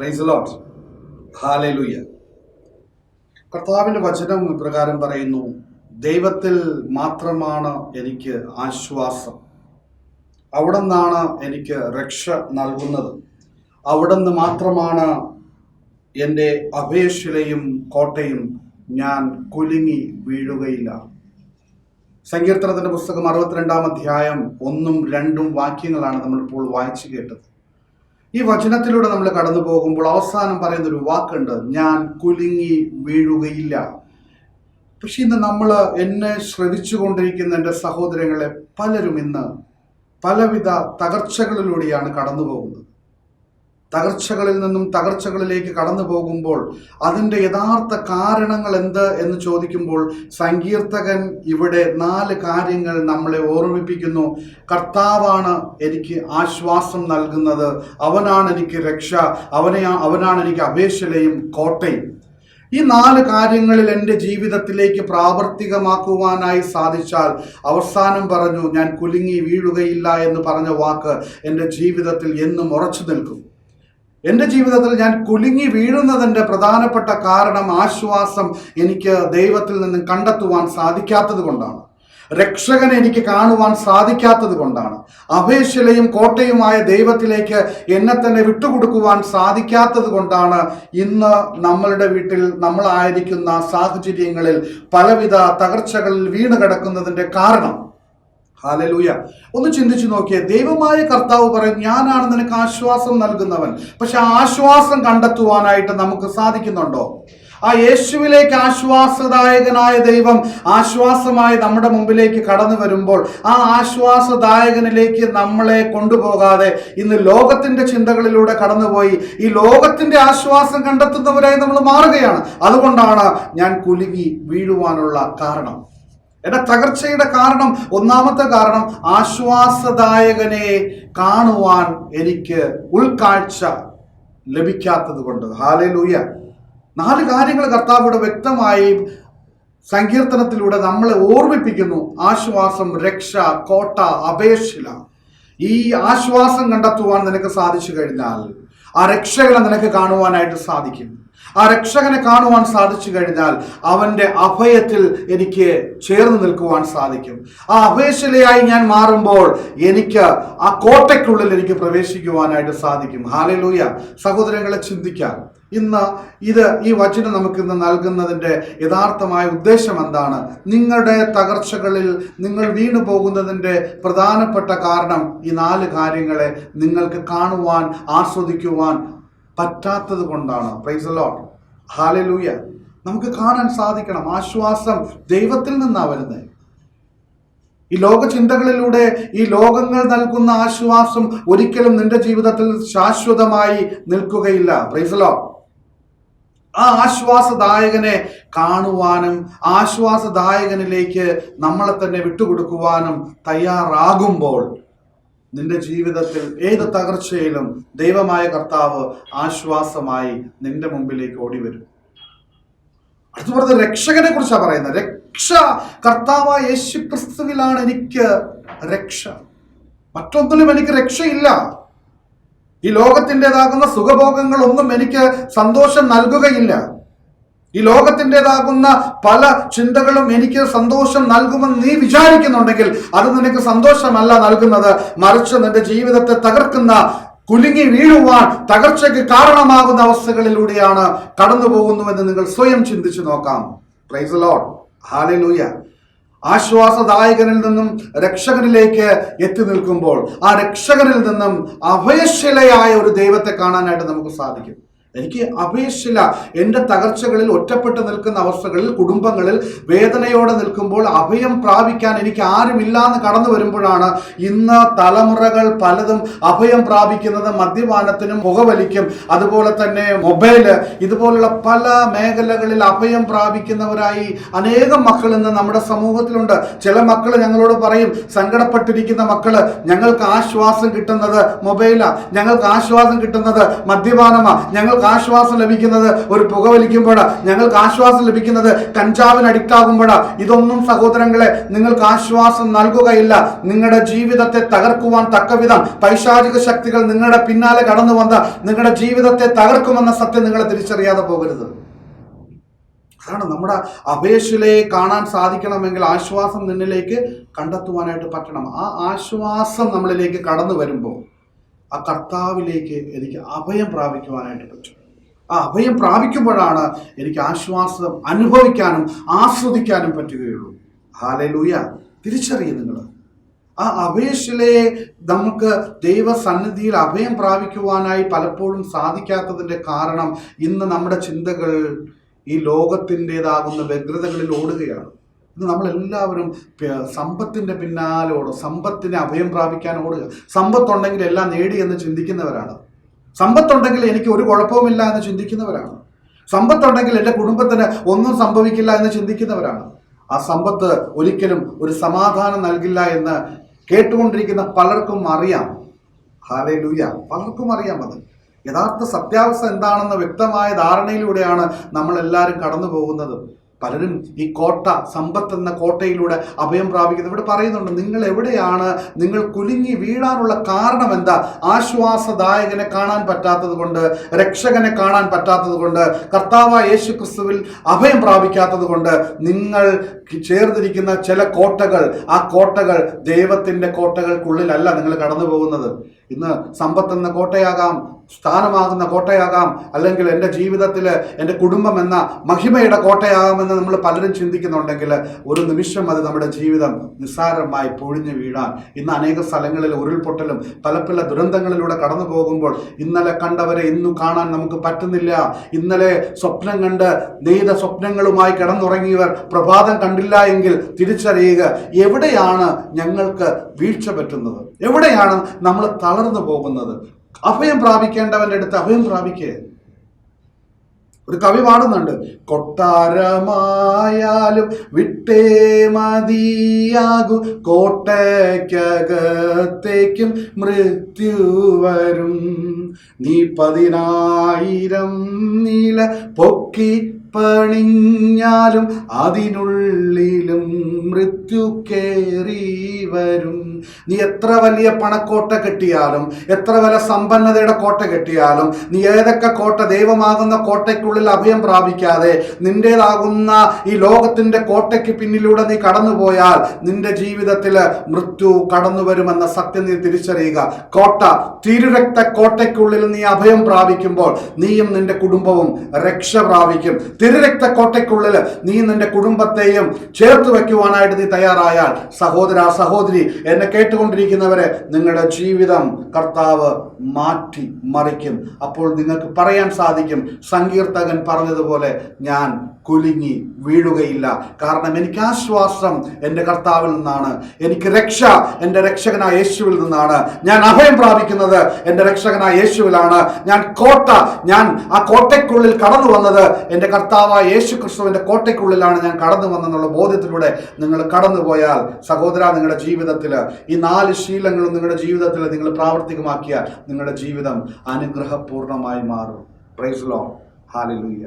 Price ലോട്ട് ഹാലൂയ കർത്താവിന്റെ വചനം ഇപ്രകാരം പറയുന്നു ദൈവത്തിൽ മാത്രമാണ് എനിക്ക് ആശ്വാസം. അവിടെ നിന്നാണ് എനിക്ക് രക്ഷ നൽകുന്നത്. അവിടെ നിന്ന് മാത്രമാണ് എന്റെ അഭയശിലയും കോട്ടയും ഞാൻ കുലുങ്ങി വീഴുകയില്ല. സങ്കീർത്തനത്തിന്റെ പുസ്തകം അറുപത്തിരണ്ടാം അധ്യായം ഒന്നും രണ്ടും വാക്യങ്ങളാണ് നമ്മളിപ്പോൾ വായിച്ചു കേട്ടത്. ഈ വചനത്തിലൂടെ നമ്മൾ കടന്നു പോകുമ്പോൾ അവസാനം പറയുന്ന ഒരു വാക്കുണ്ട് ഞാൻ കുലുങ്ങി വീഴുകയില്ല. പക്ഷെ ഇന്ന് നമ്മൾ എന്നെ ശ്രവിച്ചു കൊണ്ടിരിക്കുന്ന എന്റെ സഹോദരങ്ങളെ പലരും ഇന്ന് പലവിധ തകർച്ചകളിലൂടെയാണ് കടന്നു പോകുന്നത്. തകർച്ചകളിൽ നിന്നും തകർച്ചകളിലേക്ക് കടന്നു പോകുമ്പോൾ അതിന്റെ യഥാർത്ഥ കാരണങ്ങൾ എന്ത് എന്ന് ചോദിക്കുമ്പോൾ സങ്കീർത്തകൻ ഇവിടെ നാല് കാര്യങ്ങൾ നമ്മളെ ഓർമ്മിപ്പിക്കുന്നു. കർത്താവാണ് എനിക്ക് ആശ്വാസം നൽകുന്നത്. അവനാണ് എനിക്ക് രക്ഷ. അവനെ അവനാണ് എനിക്ക് അപേക്ഷലയും കോട്ടയും. ഈ നാല് കാര്യങ്ങളിൽ എന്റെ ജീവിതത്തിലേക്ക് പ്രാവർത്തികമാക്കുവാനായി സാധിച്ചാൽ അവസാനം പറഞ്ഞു ഞാൻ കുലുങ്ങി വീഴുകയില്ല എന്ന് പറഞ്ഞ വാക്ക് എന്റെ ജീവിതത്തിൽ എന്നും ഉറച്ചു നിൽക്കും. എന്റെ ജീവിതത്തിൽ ഞാൻ കുലുങ്ങി വീഴുന്നതിന്റെ പ്രധാനപ്പെട്ട കാരണം ആശ്വാസം എനിക്ക് ദൈവത്തിൽ നിന്ന് കണ്ടെത്തുവാൻ സാധിക്കാത്തത് കൊണ്ടാണ്. രക്ഷകനെ എനിക്ക് കാണുവാൻ സാധിക്കാത്തത് കൊണ്ടാണ്. അഭയശിലയും കോട്ടയുമായ ദൈവത്തിലേക്ക് എന്നെ തന്നെ വിട്ടുകൊടുക്കുവാൻ സാധിക്കാത്തത് കൊണ്ടാണ് ഇന്ന് നമ്മളുടെ വീട്ടിൽ നമ്മളായിരിക്കുന്ന സാഹചര്യങ്ങളിൽ പലവിധ തകർച്ചകളിൽ വീണ് കിടക്കുന്നതിന്റെ കാരണം. ഹാലലൂയ. ഒന്ന് ചിന്തിച്ചു നോക്കിയേ. ദൈവമായ കർത്താവ് പറയും ഞാനാണ് നിനക്ക് ആശ്വാസം നൽകുന്നവൻ. പക്ഷെ ആശ്വാസം കണ്ടെത്തുവാനായിട്ട് നമുക്ക് സാധിക്കുന്നുണ്ടോ? ആ യേശുവിലേക്ക് ആശ്വാസദായകനായ ദൈവം ആശ്വാസമായി നമ്മുടെ മുമ്പിലേക്ക് കടന്നു വരുമ്പോൾ ആ ആശ്വാസദായകനിലേക്ക് നമ്മളെ കൊണ്ടുപോകാതെ ഇന്ന് ലോകത്തിന്റെ ചിന്തകളിലൂടെ കടന്നുപോയി ഈ ലോകത്തിന്റെ ആശ്വാസം കണ്ടെത്തുന്നവരായി നമ്മൾ മാറുകയാണ്. അതുകൊണ്ടാണ് ഞാൻ കുലുങ്ങി വീഴുവാനുള്ള കാരണം. എന്റെ തകർച്ചയുടെ കാരണം ഒന്നാമത്തെ കാരണം ആശ്വാസദായകനെ കാണുവാൻ എനിക്ക് ഉൾക്കാഴ്ച ലഭിക്കാത്തത് കൊണ്ട്. ഹാലലൂയ നാല് കാര്യങ്ങൾ കർത്താവിടെ വ്യക്തമായി സങ്കീർത്തനത്തിലൂടെ നമ്മളെ ഓർമ്മിപ്പിക്കുന്നു. ആശ്വാസം രക്ഷ കോട്ട അപേക്ഷില. ഈ ആശ്വാസം കണ്ടെത്തുവാൻ നിനക്ക് സാധിച്ചു കഴിഞ്ഞാൽ ആ രക്ഷകളെ നിനക്ക് കാണുവാനായിട്ട് സാധിക്കും. ആ രക്ഷകനെ കാണുവാൻ സാധിച്ചു കഴിഞ്ഞാൽ അവന്റെ അഭയത്തിൽ എനിക്ക് ചേർന്ന് നിൽക്കുവാൻ സാധിക്കും. ആ അഭയശിലയായി ഞാൻ മാറുമ്പോൾ എനിക്ക് ആ കോട്ടയ്ക്കുള്ളിൽ എനിക്ക് പ്രവേശിക്കുവാനായിട്ട് സാധിക്കും. ഹാലലൂയ. സഹോദരങ്ങളെ ചിന്തിക്കാം. ഇന്ന് ഇത് ഈ വചനം നമുക്ക് ഇന്ന് നൽകുന്നതിന്റെ യഥാർത്ഥമായ ഉദ്ദേശം എന്താണ്? നിങ്ങളുടെ തകർച്ചകളിൽ നിങ്ങൾ വീണു പോകുന്നതിന്റെ പ്രധാനപ്പെട്ട കാരണം ഈ നാല് കാര്യങ്ങളെ നിങ്ങൾക്ക് കാണുവാൻ ആസ്വദിക്കുവാൻ പറ്റാത്തത് കൊണ്ടാണ്. പ്രൈസ് ലോട്ട് ഹാലലൂയ നമുക്ക് കാണാൻ സാധിക്കണം. ആശ്വാസം ദൈവത്തിൽ നിന്നാണ് വരുന്നത് ഈ ലോക ചിന്തകളിലൂടെ ഈ ലോകങ്ങൾ നൽകുന്ന ആശ്വാസം ഒരിക്കലും നിന്റെ ജീവിതത്തിൽ ശാശ്വതമായി നിൽക്കുകയില്ല. പ്രൈസ് ലോട്ട് ആ ആശ്വാസദായകനെ കാണുവാനും ആശ്വാസദായകനിലേക്ക് നമ്മളെ തന്നെ വിട്ടുകൊടുക്കുവാനും തയ്യാറാകുമ്പോൾ നിന്റെ ജീവിതത്തിൽ ഏത് തകർച്ചയിലും ദൈവമായ കർത്താവ് ആശ്വാസമായി നിന്റെ മുമ്പിലേക്ക് ഓടി വരും അടുത്ത് രക്ഷകനെ കുറിച്ചാണ് പറയുന്നത്. രക്ഷ കർത്താവ് യേശു ക്രിസ്തുവിലാണ് എനിക്ക് രക്ഷ. മറ്റൊന്നിലും എനിക്ക് രക്ഷയില്ല. ഈ ലോകത്തിന്റെതാകുന്ന സുഖഭോഗങ്ങളൊന്നും എനിക്ക് സന്തോഷം നൽകുകയില്ല. ഈ ലോകത്തിന്റെതാകുന്ന പല ചിന്തകളും എനിക്ക് സന്തോഷം നൽകുമെന്ന് നീ വിചാരിക്കുന്നുണ്ടെങ്കിൽ അത് നിനക്ക് സന്തോഷമല്ല നൽകുന്നത്. മറിച്ച് നിന്റെ ജീവിതത്തെ തകർക്കുന്ന കുലുങ്ങി വീഴുവാൻ തകർച്ചയ്ക്ക് കാരണമാകുന്ന അവസ്ഥകളിലൂടെയാണ് കടന്നു പോകുന്നുവെന്ന് നിങ്ങൾ സ്വയം ചിന്തിച്ചു നോക്കാം. പ്രൈസ് ലോഡ് ഹാലലൂയ ആശ്വാസദായകനിൽ നിന്നും രക്ഷകനിലേക്ക് എത്തി നിൽക്കുമ്പോൾ ആ രക്ഷകനിൽ നിന്നും അഭയശിലയായ ഒരു ദൈവത്തെ കാണാനായിട്ട് നമുക്ക് സാധിക്കും. എനിക്ക് അപേക്ഷില്ല എന്റെ തകർച്ചകളിൽ ഒറ്റപ്പെട്ട് നിൽക്കുന്ന അവസ്ഥകളിൽ കുടുംബങ്ങളിൽ വേദനയോടെ നിൽക്കുമ്പോൾ അഭയം പ്രാപിക്കാൻ എനിക്ക് ആരുമില്ല എന്ന് കടന്നു വരുമ്പോഴാണ് ഇന്ന് തലമുറകൾ പലതും അഭയം പ്രാപിക്കുന്നത് മദ്യപാനത്തിനും മുഖവലിക്കും അതുപോലെ തന്നെ മൊബൈൽ ഇതുപോലുള്ള പല മേഖലകളിൽ അഭയം പ്രാപിക്കുന്നവരായി അനേകം മക്കൾ ഇന്ന് നമ്മുടെ സമൂഹത്തിലുണ്ട്. ചില മക്കൾ ഞങ്ങളോട് പറയും സങ്കടപ്പെട്ടിരിക്കുന്ന മക്കൾ ഞങ്ങൾക്ക് ആശ്വാസം കിട്ടുന്നത് മൊബൈലാ ഞങ്ങൾക്ക് ആശ്വാസം കിട്ടുന്നത് മദ്യപാനമാ ഞങ്ങൾക്ക് ഞങ്ങൾക്ക് ആശ്വാസം ലഭിക്കുന്നത് ഒരു പുക വലിക്കുമ്പോഴാണ് ഞങ്ങൾക്ക് ആശ്വാസം ലഭിക്കുന്നത് കഞ്ചാവിന് അഡിക്റ്റ് ആകുമ്പോഴാ ഇതൊന്നും സഹോദരങ്ങളെ നിങ്ങൾക്ക് ആശ്വാസം നൽകുകയില്ല. നിങ്ങളുടെ ജീവിതത്തെ തകർക്കുവാൻ തക്കവിധം പൈശാചിക ശക്തികൾ നിങ്ങളുടെ പിന്നാലെ കടന്നു വന്ന് നിങ്ങളുടെ ജീവിതത്തെ തകർക്കുമെന്ന സത്യം നിങ്ങളെ തിരിച്ചറിയാതെ പോകരുത്. അതാണ് നമ്മുടെ അപേക്ഷയിലെ കാണാൻ സാധിക്കണമെങ്കിൽ ആശ്വാസം നിന്നിലേക്ക് കണ്ടെത്തുവാനായിട്ട് പറ്റണം. ആ ആശ്വാസം നമ്മളിലേക്ക് കടന്നു വരുമ്പോൾ ആ കർത്താവിലേക്ക് എനിക്ക് അഭയം പ്രാപിക്കുവാനായിട്ട് പറ്റും. ആ അഭയം പ്രാപിക്കുമ്പോഴാണ് എനിക്ക് ആശ്വാസം അനുഭവിക്കാനും ആസ്വദിക്കാനും പറ്റുകയുള്ളൂ. ഹാലലൂയ തിരിച്ചറിയും നിങ്ങൾ. ആ അപേക്ഷയിലെ നമുക്ക് ദൈവസന്നിധിയിൽ അഭയം പ്രാപിക്കുവാനായി പലപ്പോഴും സാധിക്കാത്തതിന്റെ കാരണം ഇന്ന് നമ്മുടെ ചിന്തകൾ ഈ ലോകത്തിന്റെതാകുന്ന വ്യഗ്രതകളിൽ ഓടുകയാണ്. ഇന്ന് നമ്മളെല്ലാവരും സമ്പത്തിന്റെ പിന്നാലെ ഓടും സമ്പത്തിനെ അഭയം പ്രാപിക്കാൻ ഓടുക സമ്പത്തുണ്ടെങ്കിൽ എല്ലാം നേടി എന്ന് ചിന്തിക്കുന്നവരാണ്. സമ്പത്തുണ്ടെങ്കിൽ എനിക്ക് ഒരു കുഴപ്പവുമില്ല എന്ന് ചിന്തിക്കുന്നവരാണ്. സമ്പത്തുണ്ടെങ്കിൽ എന്റെ കുടുംബത്തിന് ഒന്നും സംഭവിക്കില്ല എന്ന് ചിന്തിക്കുന്നവരാണ്. ആ സമ്പത്ത് ഒരിക്കലും ഒരു സമാധാനം നൽകില്ല എന്ന് കേട്ടുകൊണ്ടിരിക്കുന്ന പലർക്കും അറിയാം. ഹാലേ ലൂയ പലർക്കും അറിയാം അത്. യഥാർത്ഥ സത്യാവസ്ഥ എന്താണെന്ന വ്യക്തമായ ധാരണയിലൂടെയാണ് നമ്മൾ എല്ലാവരും കടന്നു പോകുന്നത് പലരും ഈ കോട്ട സമ്പത്ത് എന്ന കോട്ടയിലൂടെ അഭയം പ്രാപിക്കുന്നത് ഇവിടെ പറയുന്നുണ്ട് നിങ്ങൾ എവിടെയാണ്? നിങ്ങൾ കുലുങ്ങി വീഴാനുള്ള കാരണം എന്താ? ആശ്വാസദായകനെ കാണാൻ പറ്റാത്തത് കൊണ്ട് രക്ഷകനെ കാണാൻ പറ്റാത്തത് കൊണ്ട് കർത്താവ് യേശു ക്രിസ്തുവിൽ അഭയം പ്രാപിക്കാത്തത് കൊണ്ട് നിങ്ങൾ ചേർന്നിരിക്കുന്ന ചില കോട്ടകൾ ആ കോട്ടകൾ ദൈവത്തിന്റെ കോട്ടകൾക്കുള്ളിലല്ല നിങ്ങൾ കടന്നു പോകുന്നത് ഇന്ന് സമ്പത്ത് എന്ന കോട്ടയാകാം സ്ഥാനമാകുന്ന കോട്ടയാകാം. അല്ലെങ്കിൽ എന്റെ ജീവിതത്തിൽ എന്റെ കുടുംബം എന്ന മഹിമയുടെ കോട്ടയാകാമെന്ന് നമ്മൾ പലരും ചിന്തിക്കുന്നുണ്ടെങ്കിൽ ഒരു നിമിഷം അത് നമ്മുടെ ജീവിതം നിസ്സാരമായി പൊഴിഞ്ഞു വീഴാൻ. ഇന്ന് അനേക സ്ഥലങ്ങളിൽ ഉരുൾപൊട്ടലും പല ദുരന്തങ്ങളിലൂടെ കടന്നു പോകുമ്പോൾ ഇന്നലെ കണ്ടവരെ ഇന്നും കാണാൻ നമുക്ക് പറ്റുന്നില്ല. ഇന്നലെ സ്വപ്നം കണ്ട് നെയ്ത സ്വപ്നങ്ങളുമായി കിടന്നുറങ്ങിയവർ പ്രഭാതം കണ്ടില്ല എങ്കിൽ തിരിച്ചറിയുക എവിടെയാണ് ഞങ്ങൾക്ക് വീഴ്ച പറ്റുന്നത്? എവിടെയാണ് നമ്മൾ തളർന്നു പോകുന്നത്? അഭയം പ്രാപിക്കേണ്ടവന്റെ അടുത്ത് അഭയം പ്രാപിക്കുക ഒരു കവി പാടുന്നുണ്ട് കൊട്ടാരമായാലും വിട്ടേ മതിയാകു കോട്ടയ്ക്കകത്തേക്കും മൃത്യു വരും. നീ പതിനായിരം നീല പൊക്കി പണിഞ്ഞാലും അതിനുള്ളിലും മൃത്യു കേറി വരും. നീ എത്ര വലിയ പണക്കോട്ട കെട്ടിയാലും എത്ര വലിയ സമ്പന്നതയുടെ കോട്ട കെട്ടിയാലും നീ ഏതൊക്കെ കോട്ട ദൈവമാകുന്ന കോട്ടയ്ക്കുള്ളിൽ അഭയം പ്രാപിക്കാതെ നിന്റേതാകുന്ന ഈ ലോകത്തിന്റെ കോട്ടയ്ക്ക് പിന്നിലൂടെ നീ കടന്നുപോയാൽ നിന്റെ ജീവിതത്തിൽ മൃത്യു കടന്നു വരുമെന്ന സത്യം നീ തിരിച്ചറിയുക. കോട്ട തിരുരക്ത കോട്ടയ്ക്കുള്ളിൽ നീ അഭയം പ്രാപിക്കുമ്പോൾ നീയും നിന്റെ കുടുംബവും രക്ഷ പ്രാപിക്കും. തിരുരക്ത കോട്ടയ്ക്കുള്ളിൽ നീ നിന്റെ കുടുംബത്തെയും ചേർത്ത് വയ്ക്കുവാനായിട്ട് നീ തയ്യാറായാൽ സഹോദര സഹോദരി എന്നെ കേട്ടുകൊണ്ടിരിക്കുന്നവരെ നിങ്ങളുടെ ജീവിതം കർത്താവ് മാറ്റി മറിക്കും. അപ്പോൾ നിങ്ങൾക്ക് പറയാൻ സാധിക്കും സങ്കീർത്തകൻ പറഞ്ഞതുപോലെ ഞാൻ കുലുങ്ങി വീഴുകയില്ല. കാരണം എനിക്ക് ആശ്വാസം എന്റെ കർത്താവിൽ നിന്നാണ്. എനിക്ക് രക്ഷ എന്റെ രക്ഷകനായ യേശുവിൽ നിന്നാണ്. ഞാൻ അഭയം പ്രാപിക്കുന്നത് എന്റെ രക്ഷകനായ യേശുവിലാണ്. ഞാൻ കോട്ട ഞാൻ ആ കോട്ടയ്ക്കുള്ളിൽ കടന്നു വന്നത് എന്റെ കർത്താവായ യേശു ക്രിസ്തുവിന്റെ കോട്ടയ്ക്കുള്ളിലാണ് ഞാൻ കടന്നു വന്നെന്നുള്ള ബോധ്യത്തിലൂടെ നിങ്ങൾ കടന്നു പോയാൽ സഹോദര നിങ്ങളുടെ ജീവിതത്തിൽ ഈ നാല് ശീലങ്ങളും നിങ്ങളുടെ ജീവിതത്തിൽ നിങ്ങൾ പ്രാവർത്തികമാക്കിയാൽ നിങ്ങളുടെ ജീവിതം അനുഗ്രഹപൂർണമായി മാറും. Price law hallelujah